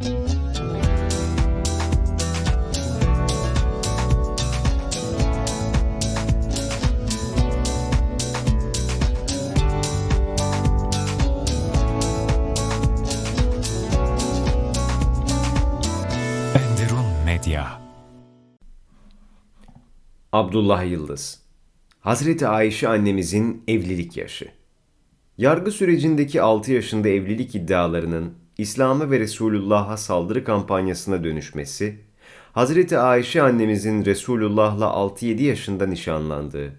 Enderun Medya. Abdullah Yıldız Hazreti Ayşe annemizin evlilik yaşı Yargı sürecindeki 6 yaşında evlilik iddialarının İslam'a ve Resulullah'a saldırı kampanyasına dönüşmesi, Hazreti Ayşe annemizin Resulullah'la 6-7 yaşında nişanlandığı,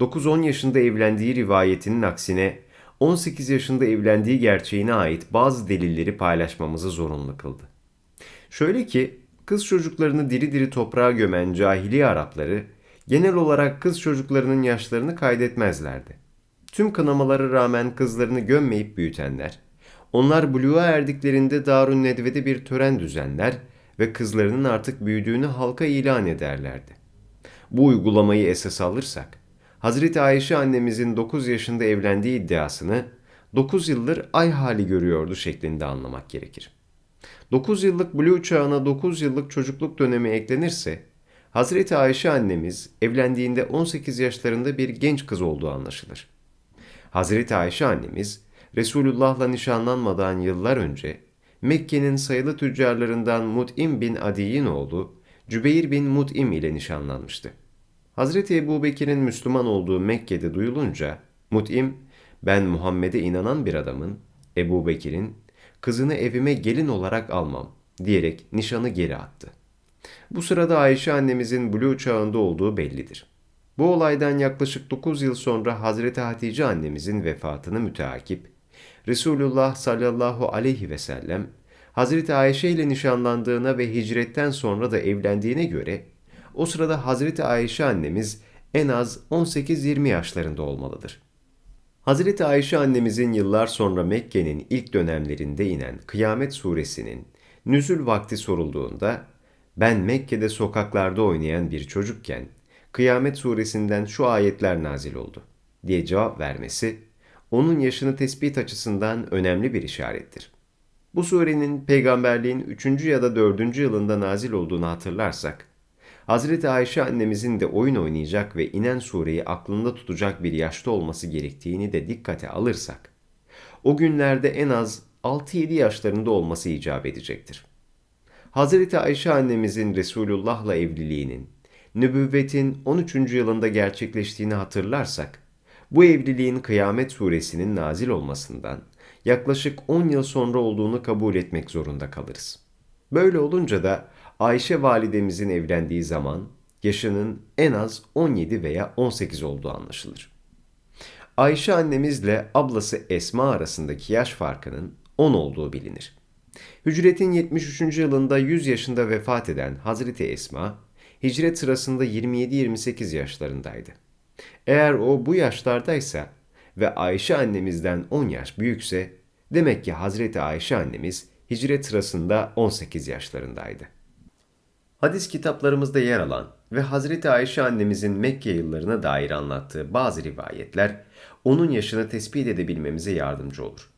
9-10 yaşında evlendiği rivayetinin aksine 18 yaşında evlendiği gerçeğine ait bazı delilleri paylaşmamızı zorunlu kıldı. Şöyle ki kız çocuklarını diri diri toprağa gömen cahiliye Arapları genel olarak kız çocuklarının yaşlarını kaydetmezlerdi. Tüm kınamalara rağmen kızlarını gömmeyip büyütenler, onlar buluğa erdiklerinde Darun Nedve'de bir tören düzenler ve kızlarının artık büyüdüğünü halka ilan ederlerdi. Bu uygulamayı esas alırsak, Hazreti Ayşe annemizin 9 yaşında evlendiği iddiasını 9 yıldır ay hali görüyordu şeklinde anlamak gerekir. 9 yıllık Blue çağına 9 yıllık çocukluk dönemi eklenirse, Hazreti Ayşe annemiz evlendiğinde 18 yaşlarında bir genç kız olduğu anlaşılır. Hazreti Ayşe annemiz Resulullah'la nişanlanmadan yıllar önce Mekke'nin sayılı tüccarlarından Mut'im bin Adi'nin oğlu Cübeyr bin Mut'im ile nişanlanmıştı. Hazreti Ebu Bekir'in Müslüman olduğu Mekke'de duyulunca Mut'im ben Muhammed'e inanan bir adamın Ebu Bekir'in kızını evime gelin olarak almam diyerek nişanı geri attı. Bu sırada Ayşe annemizin Blue çağında olduğu bellidir. Bu olaydan yaklaşık 9 yıl sonra Hazreti Hatice annemizin vefatını müteakip, Resulullah sallallahu aleyhi ve sellem Hazreti Ayşe ile nişanlandığına ve hicretten sonra da evlendiğine göre o sırada Hazreti Ayşe annemiz en az 18-20 yaşlarında olmalıdır. Hazreti Ayşe annemizin yıllar sonra Mekke'nin ilk dönemlerinde inen Kıyamet suresinin nüzül vakti sorulduğunda ben Mekke'de sokaklarda oynayan bir çocukken Kıyamet suresinden şu ayetler nazil oldu diye cevap vermesi onun yaşını tespit açısından önemli bir işarettir. Bu surenin peygamberliğin 3. ya da 4. yılında nazil olduğunu hatırlarsak, Hazreti Ayşe annemizin de oyun oynayacak ve inen sureyi aklında tutacak bir yaşta olması gerektiğini de dikkate alırsak, o günlerde en az 6-7 yaşlarında olması icap edecektir. Hazreti Ayşe annemizin Resulullah'la evliliğinin, nübüvvetin 13. yılında gerçekleştiğini hatırlarsak, bu evliliğin Kıyamet suresinin nazil olmasından yaklaşık 10 yıl sonra olduğunu kabul etmek zorunda kalırız. Böyle olunca da Ayşe validemizin evlendiği zaman yaşının en az 17 veya 18 olduğu anlaşılır. Ayşe annemizle ablası Esma arasındaki yaş farkının 10 olduğu bilinir. Hücretin 73. yılında 100 yaşında vefat eden Hazreti Esma, hicret sırasında 27-28 yaşlarındaydı. Eğer o bu yaşlardaysa ve Ayşe annemizden 10 yaş büyükse, demek ki Hazreti Ayşe annemiz hicret sırasında 18 yaşlarındaydı. Hadis kitaplarımızda yer alan ve Hazreti Ayşe annemizin Mekke yıllarına dair anlattığı bazı rivayetler onun yaşını tespit edebilmemize yardımcı olur.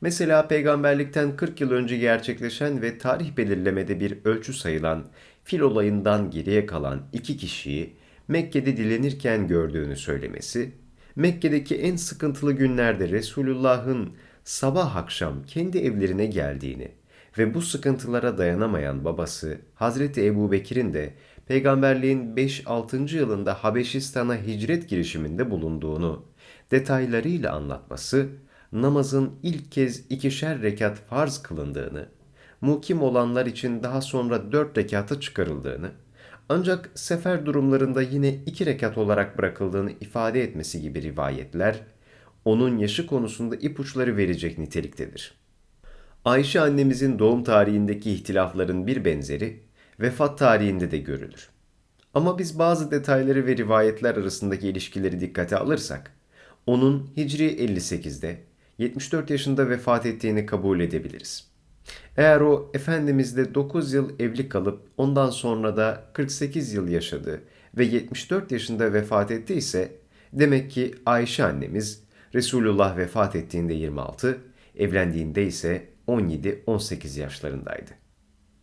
Mesela peygamberlikten 40 yıl önce gerçekleşen ve tarih belirlemede bir ölçü sayılan fil olayından geriye kalan iki kişiyi Mekke'de dilenirken gördüğünü söylemesi, Mekke'deki en sıkıntılı günlerde Resulullah'ın sabah akşam kendi evlerine geldiğini ve bu sıkıntılara dayanamayan babası Hazreti Ebu Bekir'in de peygamberliğin 5-6. yılında Habeşistan'a hicret girişiminde bulunduğunu detaylarıyla anlatması, namazın ilk kez ikişer rekat farz kılındığını, mukim olanlar için daha sonra dört rekata çıkarıldığını, ancak sefer durumlarında yine iki rekat olarak bırakıldığını ifade etmesi gibi rivayetler, onun yaşı konusunda ipuçları verecek niteliktedir. Ayşe annemizin doğum tarihindeki ihtilafların bir benzeri vefat tarihinde de görülür. Ama biz bazı detayları ve rivayetler arasındaki ilişkileri dikkate alırsak, onun Hicri 58'de 74 yaşında vefat ettiğini kabul edebiliriz. Eğer o Efendimizle 9 yıl evli kalıp ondan sonra da 48 yıl yaşadı ve 74 yaşında vefat ettiyse demek ki Ayşe annemiz Resulullah vefat ettiğinde 26, evlendiğinde ise 17-18 yaşlarındaydı.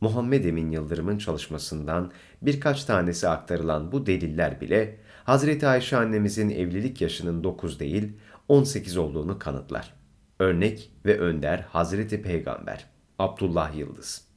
Muhammed Emin Yıldırım'ın çalışmasından birkaç tanesi aktarılan bu deliller bile Hazreti Ayşe annemizin evlilik yaşının 9 değil 18 olduğunu kanıtlar. Örnek ve önder Hazreti Peygamber Abdullah Yıldız